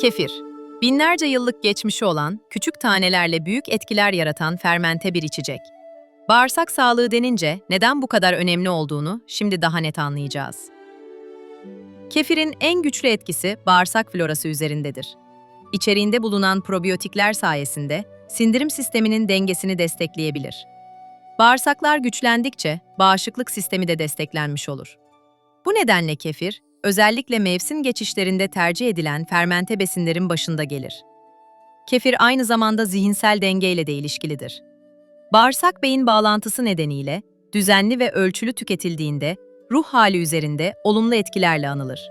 Kefir. Binlerce yıllık geçmişi olan, küçük tanelerle büyük etkiler yaratan fermente bir içecek. Bağırsak sağlığı denince neden bu kadar önemli olduğunu şimdi daha net anlayacağız. Kefirin en güçlü etkisi bağırsak florası üzerindedir. İçeriğinde bulunan probiyotikler sayesinde sindirim sisteminin dengesini destekleyebilir. Bağırsaklar güçlendikçe bağışıklık sistemi de desteklenmiş olur. Bu nedenle kefir, özellikle mevsim geçişlerinde tercih edilen fermente besinlerin başında gelir. Kefir aynı zamanda zihinsel dengeyle de ilişkilidir. Bağırsak-beyin bağlantısı nedeniyle düzenli ve ölçülü tüketildiğinde ruh hali üzerinde olumlu etkilerle anılır.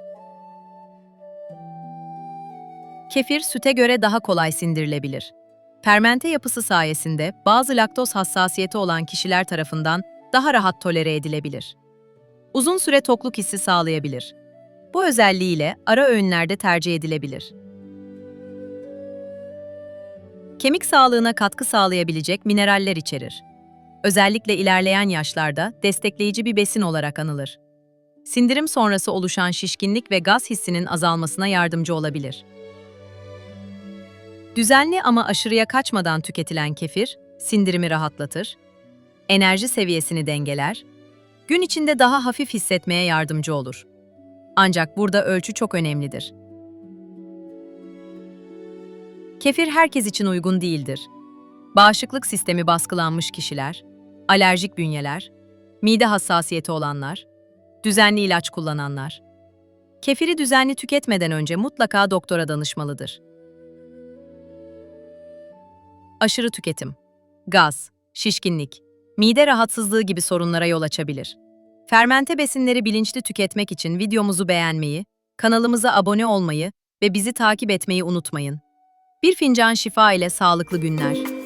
Kefir süte göre daha kolay sindirilebilir. Fermente yapısı sayesinde bazı laktoz hassasiyeti olan kişiler tarafından daha rahat tolere edilebilir. Uzun süre tokluk hissi sağlayabilir. Bu özelliğiyle ara öğünlerde tercih edilebilir. Kemik sağlığına katkı sağlayabilecek mineraller içerir. Özellikle ilerleyen yaşlarda destekleyici bir besin olarak anılır. Sindirim sonrası oluşan şişkinlik ve gaz hissinin azalmasına yardımcı olabilir. Düzenli ama aşırıya kaçmadan tüketilen kefir, sindirimi rahatlatır, enerji seviyesini dengeler, gün içinde daha hafif hissetmeye yardımcı olur. Ancak burada ölçü çok önemlidir. Kefir herkes için uygun değildir. Bağışıklık sistemi baskılanmış kişiler, alerjik bünyeler, mide hassasiyeti olanlar, düzenli ilaç kullananlar. Kefiri düzenli tüketmeden önce mutlaka doktora danışmalıdır. Aşırı tüketim, gaz, şişkinlik, mide rahatsızlığı gibi sorunlara yol açabilir. Fermente besinleri bilinçli tüketmek için videomuzu beğenmeyi, kanalımıza abone olmayı ve bizi takip etmeyi unutmayın. Bir fincan şifa ile sağlıklı günler.